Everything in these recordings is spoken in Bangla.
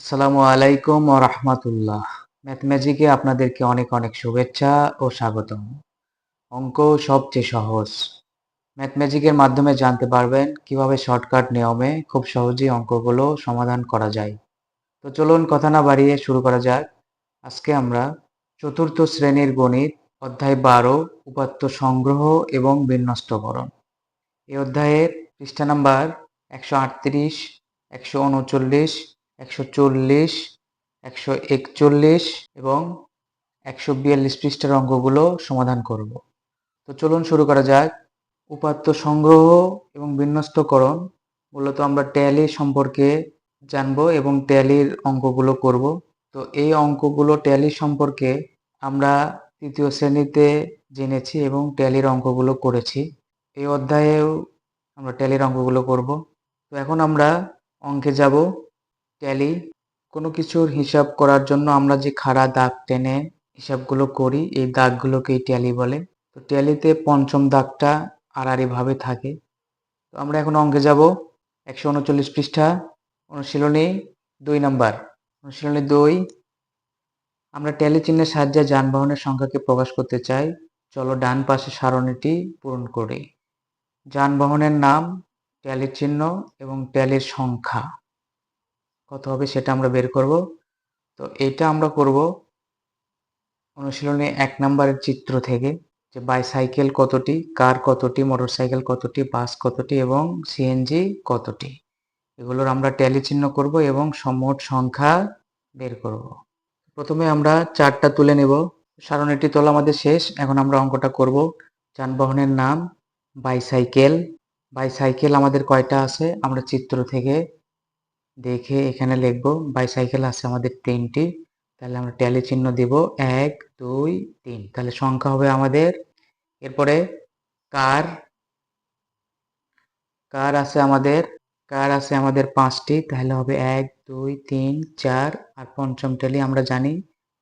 আসসালামু আলাইকুম ও রাহমাতুল্লাহ। ম্যাথম্যাজিকে আপনাদেরকে অনেক অনেক শুভেচ্ছা ও স্বাগতম। অঙ্ক সবচেয়ে সহজ। ম্যাথম্যাজিকের মাধ্যমে জানতে পারবেন কীভাবে শর্টকাট নিয়মে খুব সহজেই অঙ্কগুলো সমাধান করা যায়। তো চলুন কথা না বাড়িয়ে শুরু করা যাক। আজকে আমরা চতুর্থ শ্রেণির গণিত অধ্যায় বারো, উপাত্ত সংগ্রহ এবং বিন্যস্তকরণ এই অধ্যায়ের পৃষ্ঠা নাম্বার একশো আটত্রিশ, একশো উনচল্লিশ একশো চল্লিশ, একশো একচল্লিশ এবং একশো বিয়াল্লিশ পৃষ্ঠার অঙ্কগুলো সমাধান করব। তো চলুন শুরু করা যাক। উপাত্ত সংগ্রহ এবং বিন্যস্তকরণ, মূলত আমরা ট্যালি সম্পর্কে জানব এবং ট্যালির অঙ্কগুলো করব। তো এই অঙ্কগুলো ট্যালি সম্পর্কে আমরা তৃতীয় শ্রেণীতে জেনেছি এবং ট্যালির অঙ্কগুলো করেছি। এই অধ্যায়েও আমরা ট্যালির অঙ্কগুলো করব। তো এখন আমরা অঙ্কে যাব। ট্যালি, কোনো কিছুর হিসাব করার জন্য আমরা যে খাড়া দাগ টেনে হিসাবগুলো করি, এই দাগগুলোকেই ট্যালি বলে। তো ট্যালিতে পঞ্চম দাগটা আড়াআড়িভাবে থাকে। তো আমরা এখন অঙ্কে যাব। একশো উনচল্লিশ পৃষ্ঠা, অনুশীলনী দুই নাম্বার। অনুশীলনী দুই, আমরা ট্যালি চিহ্নের সাহায্যে যানবাহনের সংখ্যাকে প্রকাশ করতে চাই। চলো ডান পাশে সারণীটি পূরণ করি। যানবাহনের নাম, ট্যালির চিহ্ন এবং ট্যালির সংখ্যা। কত হবে সেটা আমরা বের করব। তো এটা আমরা করব অনুশীলনে এক নম্বরের চিত্র থেকে যে বাইসাইকেল কতটি কার কতটি মোটরসাইকেল কতটি বাস কতটি এবং সিএনজি কতটি। এগুলোর আমরা ট্যালি চিহ্ন করব এবং সমোট সংখ্যা বের করব। প্রথমে আমরা চারটা তুলে নেব। সারণীটি তোলা আমাদের শেষ। এখন আমরা অঙ্কটা করব। যানবাহনের নাম বাইসাইকেল বাইসাইকেল আমাদের কয়টা আছে? আমরা চিত্র থেকে দেখে এখানে লিখব বাইসাইকেল আছে আমাদের তিনটি। তাহলে আমরা ট্যালি চিহ্ন দিব, এক, দুই, তিন। তাহলে সংখ্যা হবে আমাদের, এরপরে কার কার আছে আমাদের, কার আছে আমাদের পাঁচটি, তাহলে হবে এক, দুই, তিন, চার, আর পঞ্চম ট্যালি আমরা জানি,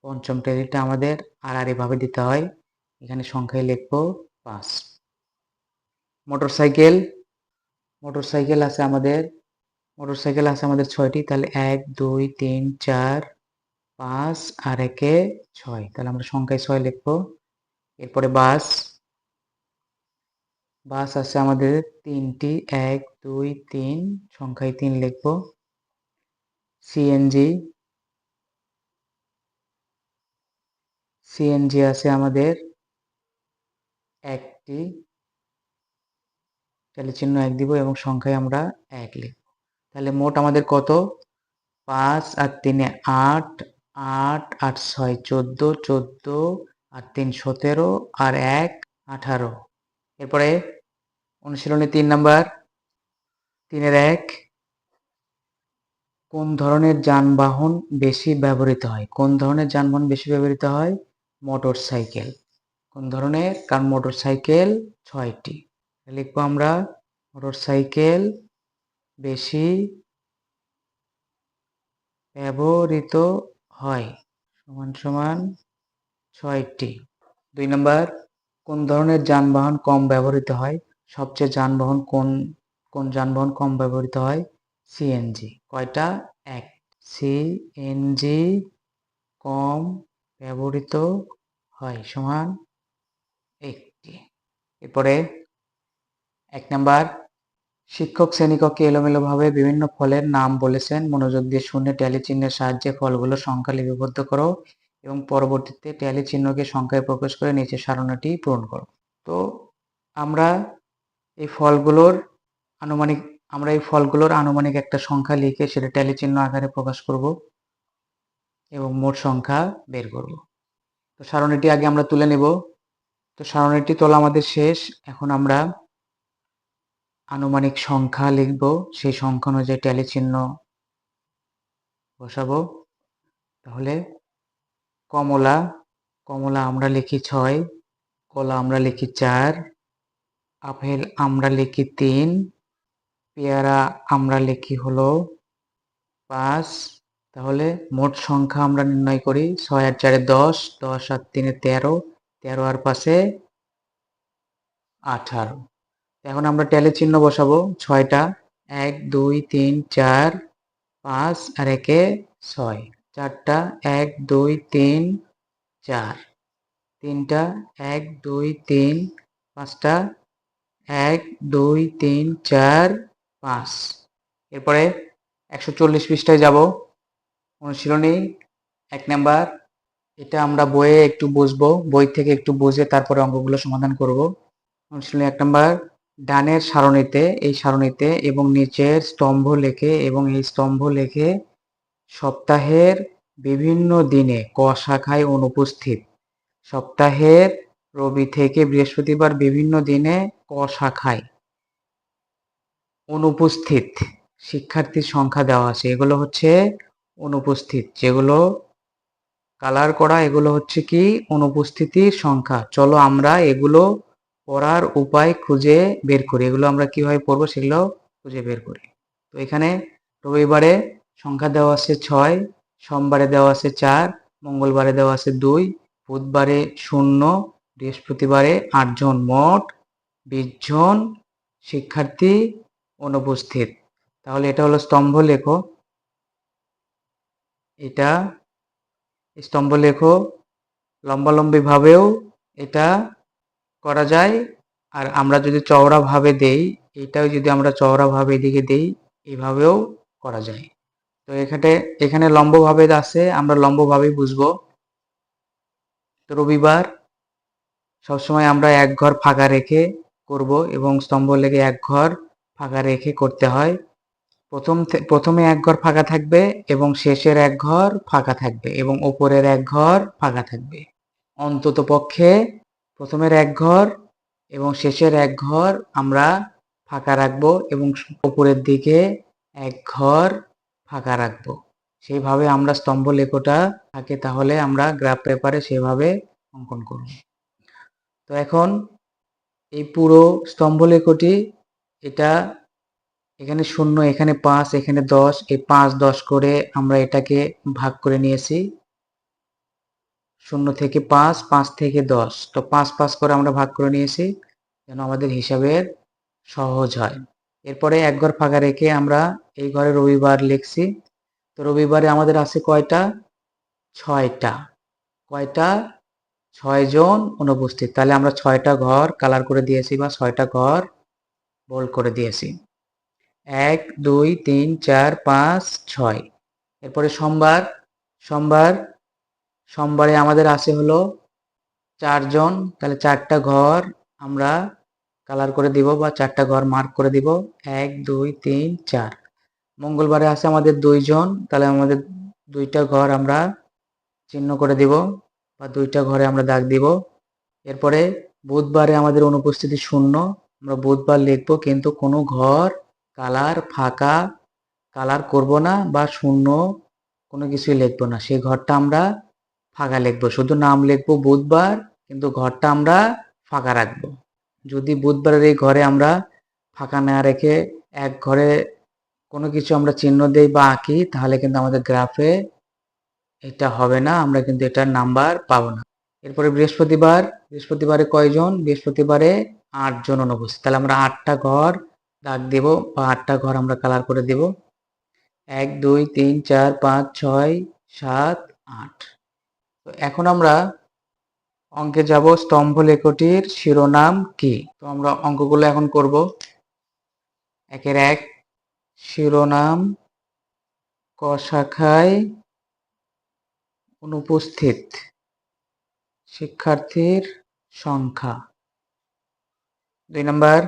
পঞ্চম ট্যালিটা আমাদের আর আর এভাবে দিতে হয়। এখানে সংখ্যায় লিখব, পাঁচ। মোটরসাইকেল মোটরসাইকেল আছে আমাদের মোটরসাইকেল আছে আমাদের ছয়টি, তাহলে এক, দুই, তিন, চার, পাঁচ আর একে ছয়। তাহলে আমরা সংখ্যায় ছয় লিখব। এরপরে বাস। বাস আছে আমাদের তিনটি, এক, দুই, তিন, সংখ্যায় তিন লিখব। সিএনজি। সিএনজি আছে আমাদের একটি। তাহলে চিহ্ন এক দিব এবং সংখ্যায় আমরা এক লিখব। তাহলে মোট আমাদের কত? পাঁচ আর তিনে আট আট আট ছয় চোদ্দ চোদ্দ আর তিন সতেরো আর এক আঠারো। এরপরে অনুশীলনে তিন নাম্বার, তিনের এক। কোন ধরনের যানবাহন বেশি ব্যবহৃত হয়? কোন ধরনের যানবাহন বেশি ব্যবহৃত হয়? Motorcycle. কোন ধরনের? কারণ মোটর সাইকেল ছয়টি। লিখব আমরা, মোটর সাইকেল বেশি ব্যবহৃত হয়। সমান সমান ছয়টি। দুই নম্বর, কোন ধরনের যানবাহন কম ব্যবহৃত হয়? সবচেয়ে যানবাহন কোন কোন যানবাহন কম ব্যবহৃত হয়? সিএনজি কয়টা? এক। সিএনজি কম ব্যবহৃত হয়, সমান একটি। এরপরে, এক নাম্বার শিক্ষক শ্রেণীকক্ষে এলোমেলোভাবে বিভিন্ন ফলের নাম বলেছেন। মনোযোগ দিয়ে শুনে ট্যালি চিহ্নের সাহায্যে ফলগুলো সংখ্যা লিপিবদ্ধ করো এবং পরবর্তীতে ট্যালি চিহ্নকে সংখ্যায় প্রকাশ করে নিচে সারণাটি পূরণ করো। তো আমরা এই ফলগুলোর আনুমানিক, আমরা এই ফলগুলোর আনুমানিক একটা সংখ্যা লিখে সেটা ট্যালি চিহ্ন আকারে প্রকাশ করব এবং মোট সংখ্যা বের করব। তো সারণীটি আগে আমরা তুলে নেব। তো সারণীটি তোলা আমাদের শেষ। এখন আমরা আনুমানিক সংখ্যা লিখব, সেই সংখ্যা অনুযায়ী ট্যালি চিহ্ন বসাবো। তাহলে কমলা কমলা আমরা লিখি ছয়, কলা আমরা লিখি চার, আপেল আমরা লিখি তিন, পেয়ারা আমরা লিখি হলো পাঁচ। তাহলে মোট সংখ্যা আমরা নির্ণয় করি ছয় আর চারে দশ দশ আর তিনে তেরো তেরো আর পাশে আঠারো। এখন আমরা ট্যালে চিহ্ন বসাবো। ছয়টা, এক, দুই, তিন, চার, পাঁচ আর একে ছয়। চারটা, এক, দুই, তিন, চার। তিনটা, এক, দুই, তিন, পাঁচটা, এক, দুই, তিন, চার, পাঁচ। এরপরে একশো চল্লিশ পৃষ্ঠায় যাব। অনুশীলনী, এক নাম্বার। এটা আমরা বইয়ে একটু বুঝব, বই থেকে একটু বুঝে তারপরে অঙ্কগুলো সমাধান করব। অনুশীলনী এক নাম্বার। ডানের সারণীতে, এই সারণিতে এবং নিচের স্তম্ভ লেখে এবং এই স্তম্ভ লেখে সপ্তাহের বিভিন্ন দিনে ক শাখায় অনুপস্থিত। সপ্তাহের রবি থেকে বৃহস্পতিবার বিভিন্ন দিনে ক শাখায় অনুপস্থিত। শিক্ষার্থীর সংখ্যা দেওয়া আছে। এগুলো হচ্ছে অনুপস্থিত। যেগুলো কালার করা, এগুলো হচ্ছে কি? অনুপস্থিতির সংখ্যা। চলো আমরা এগুলো পড়ার উপায় খুঁজে বের করি। এগুলো আমরা কীভাবে পড়ব সেগুলো খুঁজে বের করি। তো এখানে রবিবারে সংখ্যা দেওয়া আছে ছয়, সোমবারে দেওয়া আছে চার, মঙ্গলবারে দেওয়া আছে দুই, বুধবারে শূন্য, বৃহস্পতিবারে আটজন মোট বিশ জন শিক্ষার্থী অনুপস্থিত। তাহলে এটা হলো স্তম্ভ লেখো। এটা স্তম্ভ লেখো। লম্বালম্বিভাবেও এটা করা যায়। আর আমরা যদি চওড়াভাবে দেই, এটাও যদি আমরা চওড়াভাবে এদিকে দেই, এভাবেও করা যায়। তো এখানে এখানে লম্বভাবে আছে, আমরা লম্বভাবেই বুঝব। তো রবিবার, সবসময় আমরা এক ঘর ফাঁকা রেখে করব এবং স্তম্ভ লেগে এক ঘর ফাঁকা রেখে করতে হয়। প্রথম প্রথমে এক ঘর ফাঁকা থাকবে এবং শেষের এক ঘর ফাঁকা থাকবে এবং ওপরের এক ঘর ফাঁকা থাকবে। অন্তত পক্ষে প্রথমের এক ঘর এবং শেষের এক ঘর আমরা ফাঁকা রাখব এবং উপরের দিকে এক ঘর ফাঁকা রাখব। সেইভাবে আমরা স্তম্ভ লেখোটা থাকে, তাহলে আমরা গ্রাফ পেপারে সেভাবে অঙ্কন করব। তো এখন এই পুরো স্তম্ভ লেখটি, এটা এখানে শূন্য, এখানে পাঁচ, এখানে দশ, এই পাঁচ, দশ করে আমরা এটাকে ভাগ করে নিয়েছি। শূন্য থেকে পাঁচ পাঁচ থেকে দশ। তো পাঁচ পাঁচ করে আমরা ভাগ করে নিয়েছি, যেন আমাদের হিসাবের সহজ হয়। এরপরে এক ঘর ফাঁকা রেখে আমরা এই ঘরে রবিবার লিখছি। তো রবিবারে আমাদের আছে কয়টা? ছয়টা। কয়টা? ছয় জন অনুপস্থিত। তাহলে আমরা ছয়টা ঘর কালার করে দিয়েছি বা ছয়টা ঘর বোল্ড করে দিয়েছি। এক, দুই, তিন, চার, পাঁচ, ছয়। এরপরে সোমবার সোমবার সোমবারে আমাদের আছে হলো চারজন, তাহলে চারটা ঘর আমরা কালার করে দিব বা চারটা ঘর মার্ক করে দিব। এক, দুই, তিন, চার। মঙ্গলবারে আছে আমাদের দুইজন, তাহলে আমাদের দুইটা ঘর আমরা চিহ্ন করে দিব বা দুইটা ঘরে আমরা দাগ দিব। এরপরে বুধবারে আমাদের অনুপস্থিতি শূন্য, আমরা বুধবার লিখব কিন্তু কোনো ঘর কালার ফাঁকা, কালার করব না বা শূন্য কোনো কিছুই লিখব না। সেই ঘরটা আমরা ফাঁকা লিখব। শুধু নাম লিখব বুধবার, কিন্তু ঘরটা আমরা ফাঁকা রাখব। যদি বুধবারের এই ঘরে আমরা ফাঁকা না রেখে এক ঘরে কোনো কিছু আমরা চিহ্ন দেই বা আঁকি, তাহলে কিন্তু আমাদের গ্রাফে এটা হবে না, আমরা কিন্তু এটার নাম্বার পাবো না। এরপরে বৃহস্পতিবার, বৃহস্পতিবারে কয়জন? বৃহস্পতিবারে আটজন অনুপস্থিত। তাহলে আমরা আটটা ঘর দাগ দেব বা আটটা ঘর আমরা কালার করে দেব। এক, দুই, তিন, চার, পাঁচ, ছয়, সাত, আট। এখন আমরা অঙ্কে যাব স্তম্ভ লেখটির শিরোনাম কি? তো আমরা অঙ্কগুলো এখন করব। একের এক, শিরোনাম ক শাখায় অনুপস্থিত শিক্ষার্থীর সংখ্যা। দুই নম্বর,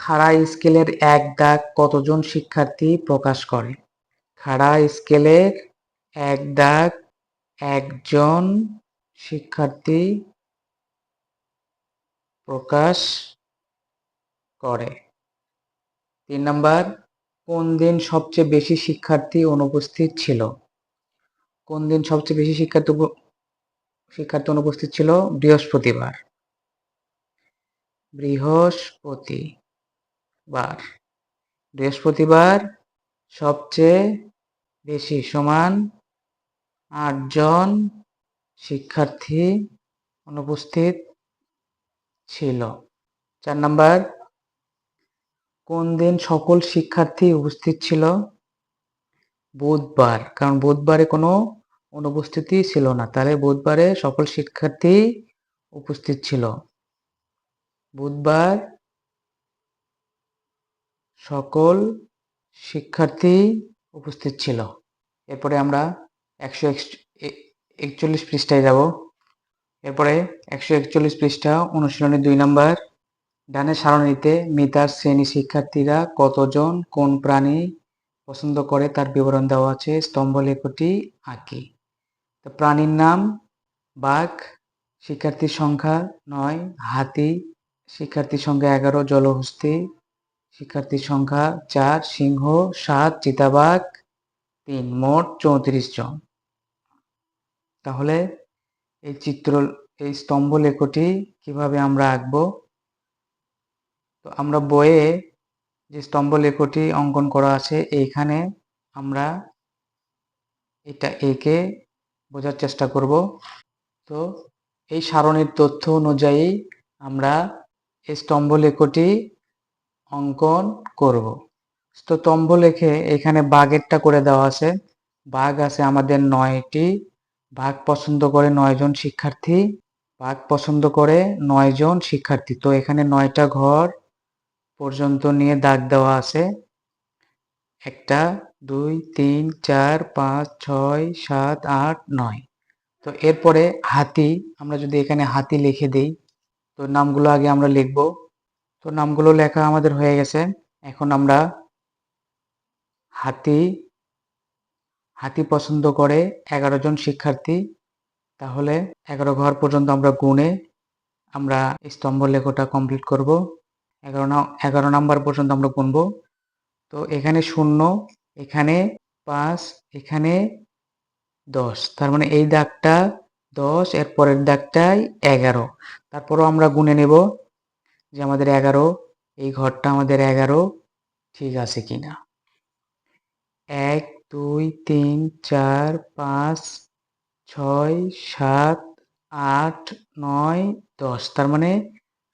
খাড়া স্কেলের এক দাগ কতজন শিক্ষার্থী প্রকাশ করে? খাড়া স্কেলের এক দাগ একজন শিক্ষার্থী প্রকাশ করে। তিন নম্বর, কোন দিন সবচেয়ে বেশি শিক্ষার্থী অনুপস্থিত ছিল? কোন দিন সবচেয়ে বেশি শিক্ষার্থী শিক্ষার্থী অনুপস্থিত ছিল? বৃহস্পতিবার। বৃহস্পতিবার বৃহস্পতিবার সবচেয়ে বেশি সমান আটজন শিক্ষার্থী অনুপস্থিত ছিল। চার নাম্বার, কোন দিন সকল শিক্ষার্থী উপস্থিত ছিল? বুধবার, কারণ বুধবারে কোনো অনুপস্থিতি ছিল না, তাহলে বুধবারে সকল শিক্ষার্থী উপস্থিত ছিল। বুধবার, সকল শিক্ষার্থী উপস্থিত ছিল। এরপরে আমরা একশো একচল্লিশ পৃষ্ঠায় যাব। এরপরে একশো একচল্লিশ পৃষ্ঠা, অনুশীলনী দুই নম্বর। ডানের সারণীতে মিতার শ্রেণি শিক্ষার্থীরা কতজন, কোন প্রাণী পছন্দ করে তার বিবরণ দেওয়া আছে, স্তম্ভ, লেখটি আঁকি। তো প্রাণীর নাম, বাঘ, শিক্ষার্থীর সংখ্যা নয়, হাতি, শিক্ষার্থীর সংখ্যা এগারো, জলহস্তি, শিক্ষার্থীর সংখ্যা চার, সিংহ, সাত, চিতাবাঘ, তিন, মোট চৌত্রিশ জন। তাহলে এই চিত্র, এই স্তম্ভ লেখটি কীভাবে আমরা আঁকবো? তো আমরা বইয়ে যে স্তম্ভ লেখটি অঙ্কন করা আছে, এইখানে আমরা এটা এঁকে বোঝার চেষ্টা করব। তো এই সারণীর তথ্য অনুযায়ী আমরা এই স্তম্ভ লেখটি অঙ্কন করব। স্তম্ভ লেখে এখানে বাঘেরটা করে দেওয়া আছে। বাঘ আছে আমাদের নয়টি বাঘ পছন্দ করে নয়জন শিক্ষার্থী, বাঘ পছন্দ করে নয়জন শিক্ষার্থী। তো এখানে নয়টা ঘর পর্যন্ত নিয়ে দাগ দেওয়া আছে। একটা, দুই, তিন, চার, পাঁচ, ছয়, সাত, আট, নয়। তো এরপরে হাতি, আমরা যদি এখানে হাতি লিখে দিই, তো নামগুলো আগে আমরা লিখব। তো নামগুলো লেখা আমাদের হয়ে গেছে। এখন আমরা হাতি হাতি পছন্দ করে এগারো জন শিক্ষার্থী, তাহলে এগারো ঘর পর্যন্ত আমরা গুনে আমরা স্তম্ভ লেখটা কমপ্লিট করব। এগারো এগারো নাম্বার পর্যন্ত আমরা গুনবো। তো এখানে শূন্য, এখানে পাঁচ, এখানে দশ। তার মানে এই দাগটা দশ, এর পরের দাগটাই এগারো। তারপরও আমরা গুনে নেব যে আমাদের এগারো, এই ঘরটা আমাদের এগারো, ঠিক আছে কিনা? এক দুই, তিন, চার, পাঁচ, ছয়, সাত, আট, নয়, দশ। তার মানে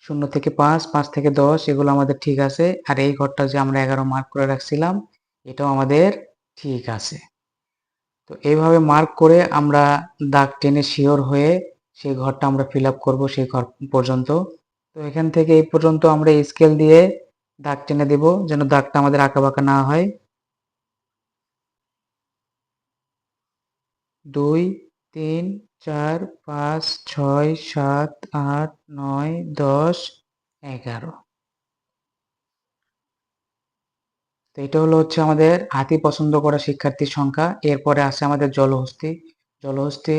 শূন্য থেকে পাঁচ পাঁচ থেকে দশ, এগুলো আমাদের ঠিক আছে। আর এই ঘরটা যে আমরা এগারো মার্ক করে রাখছিলাম, এটাও আমাদের ঠিক আছে। তো এইভাবে মার্ক করে আমরা দাগ টেনে শিওর হয়ে সেই ঘরটা আমরা ফিল আপ করব সেই ঘর পর্যন্ত। তো এখান থেকে এই পর্যন্ত আমরা স্কেল দিয়ে দাগ টেনে দেব, যেন দাগটা আমাদের আঁকা বাঁকা না হয়। দুই, তিন, চার, পাঁচ, ছয়, সাত, আট, নয়, দশ, এগারো। তো এটা হলো হচ্ছে আমাদের হাতি পছন্দ করা শিক্ষার্থীর সংখ্যা। এরপরে আছে আমাদের জলহস্তি। জলহস্তি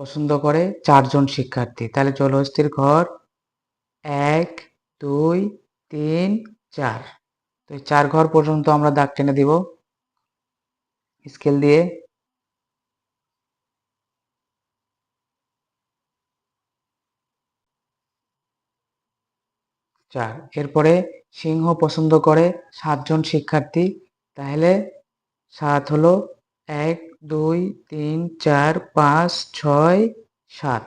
পছন্দ করে চারজন শিক্ষার্থী। তাহলে জলহস্তির ঘর এক, দুই, তিন, চার। তো চার ঘর পর্যন্ত আমরা দাগ টেনে দিব। স্কেল দিয়ে চার। এরপরে সিংহ পছন্দ করে সাতজন শিক্ষার্থী। তাহলে সাত হলো এক, দুই, তিন, চার, পাঁচ, ছয়, সাত।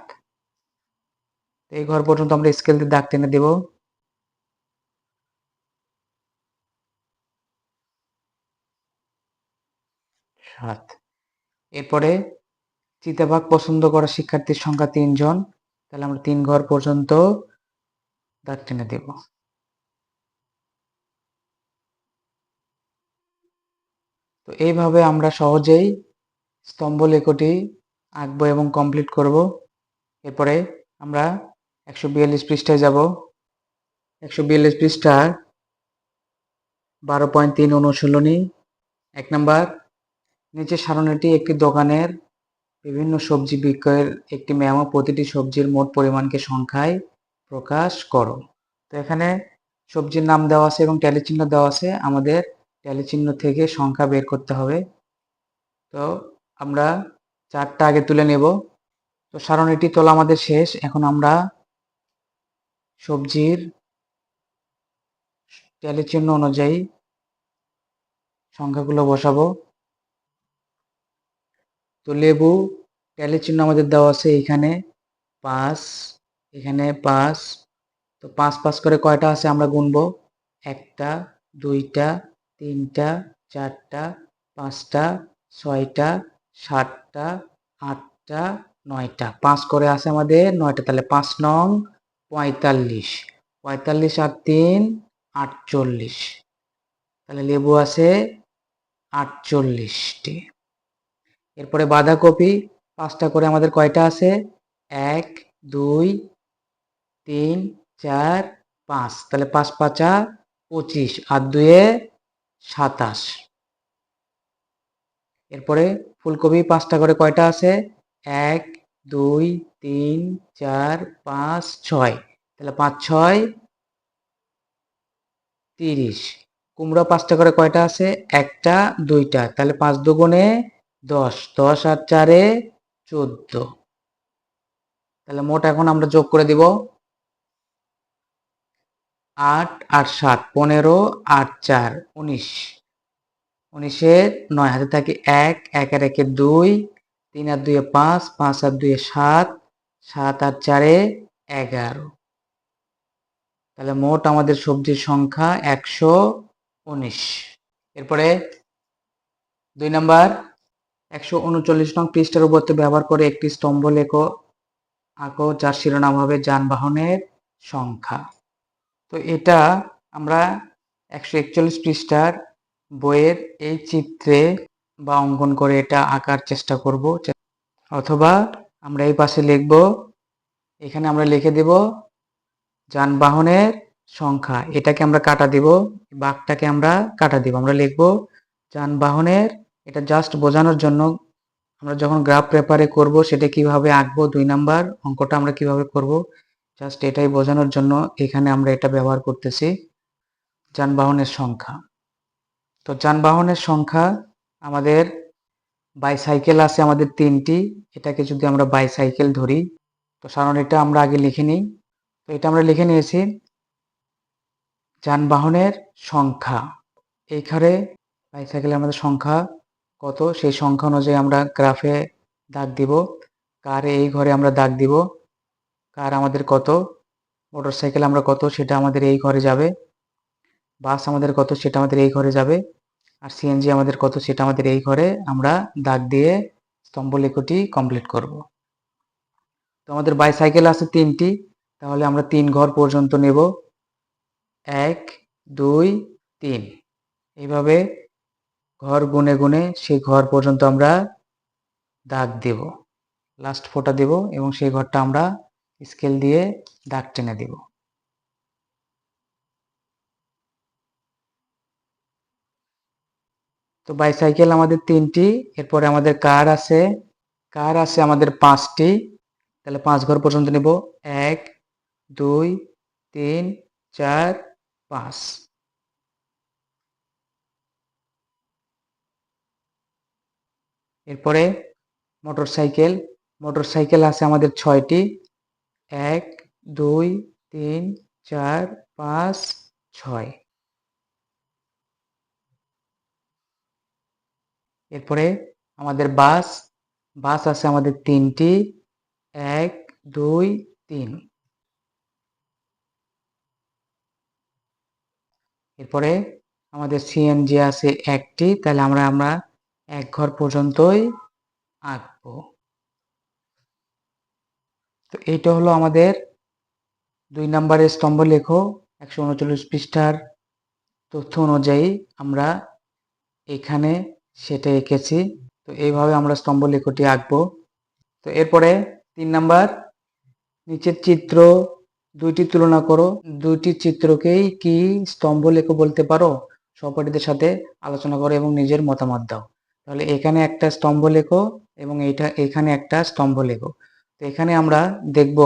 এই ঘর পর্যন্ত আমরা স্কেল দিয়ে দাগ টেনে দেব। সাত। এরপরে চিতাবাঘ পছন্দ করা শিক্ষার্থীর সংখ্যা তিনজন। তাহলে আমরা তিন ঘর পর্যন্ত দাগ টেনে দেব। তো এইভাবে আমরা সহজেই স্তম্ভ লেখটি আঁকবো এবং কমপ্লিট করব। এরপরে আমরা একশো বিয়াল্লিশ পৃষ্ঠায় যাব। একশো বিয়াল্লিশ পৃষ্ঠার বারো পয়েন্ট তিন অনুশীলনী, এক নম্বর, নিচে সারণীটি একটি দোকানের বিভিন্ন সবজি বিক্রয়ের একটি মেমো প্রতিটি সবজির মোট পরিমাণকে সংখ্যায় প্রকাশ করো। তো এখানে সবজির নাম দেওয়া আছে এবং ট্যালি চিহ্ন দেওয়া আছে। আমাদের ট্যালি চিহ্ন থেকে সংখ্যা বের করতে হবে। তো আমরা চারটা আগে তুলে নেব। তো সারণীটি তোলা আমাদের শেষ। এখন আমরা সবজির ট্যালি চিহ্ন অনুযায়ী সংখ্যাগুলো বসাবো। তো লেবু ট্যালি চিহ্ন আমাদের দেওয়া আছে এখানে পাঁচ এখানে পাঁচ, তো পাঁচ পাঁচ করে কয়টা আছে আমরা গুনবো? একটা, দুইটা, তিনটা, চারটা, পাঁচটা, ছয়টা, সাতটা, আটটা, নয়টা। পাঁচ করে আছে আমাদের নয়টা, তাহলে পাঁচ নং পঁয়তাল্লিশ। পঁয়তাল্লিশ আর তিন, আটচল্লিশ। তাহলে লেবু আছে আটচল্লিশটি। এরপরে বাঁধাকপি, পাঁচটা করে আমাদের কয়টা আছে? এক, দুই চার, পাঁচ। তাহলে পাঁচ পাঁচা পঁচিশ। আর দুয়ে সাতাশ। এরপরে ফুলকপি পাঁচটা করে কয়টা আছে? এক, দুই, তিন, চার, পাঁচ, ছয়। তাহলে পাঁচ, ছয়, তিরিশ। কুমড়ো পাঁচটা করে কয়টা আছে? একটা, দুইটা। তাহলে পাঁচ দুগুণে দশ। দশ আর চারে চোদ্দ। তাহলে মোট এখন আমরা যোগ করে দিব আট আর সাত, পনেরো, আট চার, উনিশ। উনিশের নয় হাতে থাকে এক এক আর একে দুই, তিন আর দুয়ে পাঁচ পাঁচ আর দুয়ে সাত সাত আর চারে এগারো। তাহলে মোট আমাদের সবজির সংখ্যা একশো উনিশ। এরপরে দুই নাম্বার, একশো উনচল্লিশ নং পৃষ্ঠার উপর ব্যবহার করে একটি স্তম্ভ লেখো, আঁকো, যার শিরোনাম হবে যানবাহনের সংখ্যা। তো এটা আমরা একশো একচল্লিশ পৃষ্ঠার বইয়ের এই চিত্রে বা অঙ্কন করে এটা আঁকার চেষ্টা করব। অথবা আমরা এই পাশে লিখব, এখানে আমরা লিখে দেব, যানবাহনের সংখ্যা, এটাকে আমরা কাটা দিব, বাঘটাকে আমরা কাটা দিব। আমরা লিখব, যানবাহনের, এটা জাস্ট বোঝানোর জন্য আমরা যখন গ্রাফ পেপারে করব, সেটা কীভাবে আঁকবো, দুই নাম্বার অঙ্কটা আমরা কীভাবে করব জাস্ট এটাই বোঝানোর জন্য এখানে আমরা এটা ব্যবহার করতেছি যানবাহনের সংখ্যা। তো যানবাহনের সংখ্যা আমাদের বাইসাইকেল আছে আমাদের তিনটি, এটাকে যদি আমরা বাইসাইকেল ধরি, তো সাধারণ এটা আমরা আগে লিখে নিই। তো এটা আমরা লিখে নিয়েছি যানবাহনের সংখ্যা। এইখানে বাইসাইকেলের আমাদের সংখ্যা কত? সেই সংখ্যা অনুযায়ী আমরা গ্রাফে দাগ দিব। কারে এই ঘরে আমরা দাগ দিব। কার আমাদের কত? মোটর সাইকেল আমরা কত? সেটা আমাদের এই ঘরে যাবে। বাস আমাদের কত? সেটা আমাদের এই ঘরে যাবে। আর সিএনজি আমাদের কত? সেটা আমাদের এই ঘরে আমরা দাগ দিয়ে স্তম্ভ লেখটি কমপ্লিট করব। তো আমাদের বাইসাইকেল আছে তিনটি। তাহলে আমরা তিন ঘর পর্যন্ত নেব। এক, দুই, তিন। এইভাবে ঘর গুনে গুনে সেই ঘর পর্যন্ত আমরা দাগ দেব। লাস্ট ফোটা দেব এবং সেই ঘরটা আমরা স্কেল দিয়ে দাগ টেনে দেব। তো বাইসাইকেল আমাদের তিনটি, এরপরে আমাদের কার আছে। কার আছে আমাদের পাঁচটি। তাহলে পাঁচ ঘর পর্যন্ত নেব। এক, দুই, তিন, চার, পাঁচ। এরপরে মোটর সাইকেল মোটর সাইকেল আছে আমাদের ছয়টি। এক, দুই, তিন, চার, পাঁচ, ছয়। এরপরে আমাদের বাস বাস আছে আমাদের তিনটি। এক, দুই, তিন। এরপরে আমাদের সিএনজি আছে একটি, তাহলে আমরা আমরা এক ঘর পর্যন্তই আঁকবো। তো এইটা হলো আমাদের দুই নম্বরের স্তম্ভ লেখো, একশো উনচল্লিশ পৃষ্ঠার তথ্য অনুযায়ী আমরা এখানে সেটা এঁকেছি। তো এইভাবে আমরা স্তম্ভ লেখটি আঁকবো। তো এরপরে তিন নাম্বার, নিচের চিত্র দুইটি তুলনা করো। দুইটি চিত্রকেই কি স্তম্ভ লেখো বলতে পারো? সহপাঠীদের সাথে আলোচনা করো এবং নিজের মতামত দাও। তাহলে এখানে একটা স্তম্ভ লেখো এবং এইটা, এখানে একটা স্তম্ভ লেখো। তো এখানে আমরা দেখব,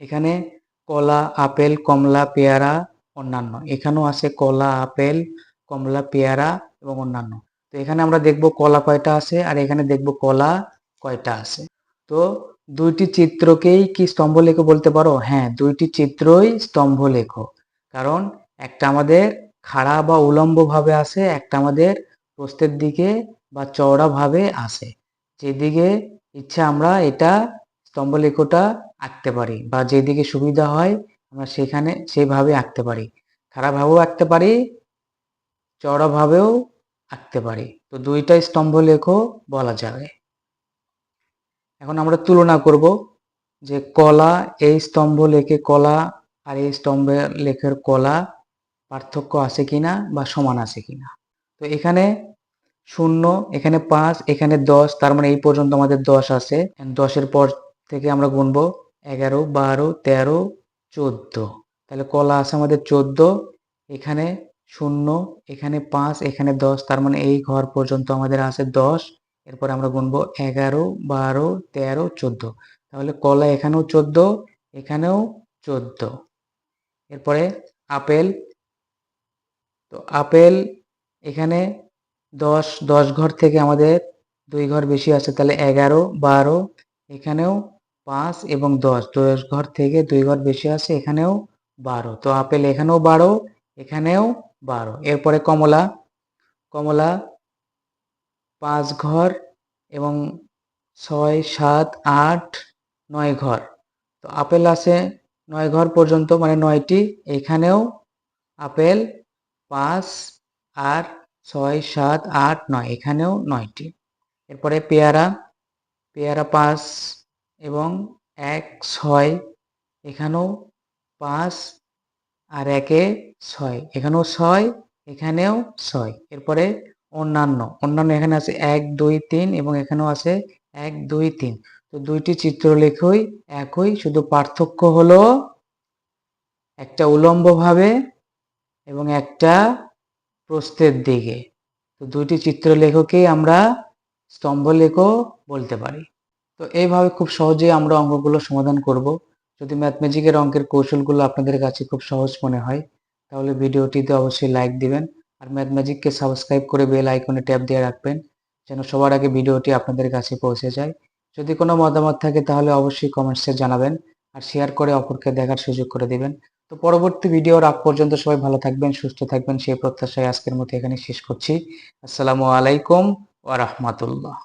এখানে কলা, আপেল, কমলা, পেয়ারা অন্যান্য। এখানেও আছে কলা, আপেল, কমলা, পেয়ারা এবং অন্যান্য। তো এখানে আমরা দেখব কলা কয়টা আছে আর এখানে দেখব কলা কয়টা আছে। তো দুইটি চিত্রকেই কি স্তম্ভ লেখো বলতে পারো? হ্যাঁ দুইটি চিত্রই স্তম্ভ লেখো কারণ একটা আমাদের খাড়া বা উলম্ব ভাবে আছে, একটা আমাদের প্রস্থের দিকে বা চওড়া ভাবে আছে। যেদিকে ইচ্ছা আমরা এটা স্তম্ভলেখটা আঁকতে পারি বা যেদিকে সুবিধা হয় আমরা সেখানে সেভাবে আঁকতে পারি। খারাপভাবেও আঁকতে পারি, চওড়াভাবেও আঁকতে পারি। তো দুইটা স্তম্ভ লেখও বলা যাবে। এখন আমরা তুলনা করব যে কলা এই স্তম্ভ লেখে কলা আর এই স্তম্ভ লেখের কলা পার্থক্য আছে কিনা বা সমান আছে কিনা। তো এখানে শূন্য, এখানে পাঁচ, এখানে দশ, তার মানে এই পর্যন্ত আমাদের দশ আছে। দশের পর থেকে আমরা গুনবো এগারো, বারো, তেরো, চোদ্দ। তাহলে কলা আছে আমাদের চোদ্দ, এখানে শূন্য, এখানে পাঁচ, এখানে দশ, তার মানে এই ঘর পর্যন্ত আমাদের আছে দশ। এরপর আমরা গুনবো এগারো, বারো, তেরো, চোদ্দ। তাহলে কলা এখানেও চোদ্দ এখানেও চোদ্দ। এরপরে আপেল, তো আপেল এখানে দশ দশ ঘর থেকে আমাদের দুই ঘর বেশি আছে, তাহলে এগারো, বারো, এখানেও পাঁচ এবং দশ। দশ ঘর থেকে দুই ঘর বেশি আছে, এখানেও বারো। তো আপেল এখানেও বারো এখানেও বারো। এরপরে কমলা কমলা পাঁচ ঘর এবং ছয়, সাত, আট, নয় ঘর। তো আপেল আছে নয় ঘর পর্যন্ত মানে নয়টি। এখানেও আপেল পাঁচ আর ছয়, সাত, আট, নয়। এখানেও নয়টি। এরপরে পেয়ারা পেয়ারা পাঁচ এবং এক, ছয়। এখানেও পাঁচ আর একে ছয়। এখানেও ছয় এখানেও ছয়। এরপরে অন্যান্য। অন্যান্য এখানে আছে এক, দুই, তিন এবং এখানেও আছে এক, দুই, তিন। তো দুইটি চিত্রলেখই একই। শুধু পার্থক্য হলো একটা উলম্বভাবে এবং একটা প্রস্থের দিকে। তো দুইটি চিত্রলেখকেই আমরা স্তম্ভলেখও বলতে পারি। তো এইভাবে খুব সহজেই আমরা অঙ্কগুলো সমাধান করব। যদি ম্যাথমেটিকের অঙ্কের কৌশলগুলো আপনাদের কাছে খুব সহজ মনে হয়, তাহলে ভিডিওটিতে অবশ্যই লাইক দিবেন আর ম্যাথমেটিককে সাবস্ক্রাইব করে বেল আইকনে ট্যাপ দিয়ে রাখবেন, যেন সবার আগে ভিডিওটি আপনাদের কাছে পৌঁছে যায়। যদি কোনো মতামত থাকে তাহলে অবশ্যই কমেন্টসে জানাবেন আর শেয়ার করে অপরকে দেখার সুযোগ করে দিবেন। তো পরবর্তী ভিডিও আগ পর্যন্ত সবাই ভালো থাকবেন, সুস্থ থাকবেন। সেই প্রত্যাশায় আজকের মতো এখানে শেষ করছি। আসসালামু আলাইকুম ওয়া রাহমাতুল্লাহ।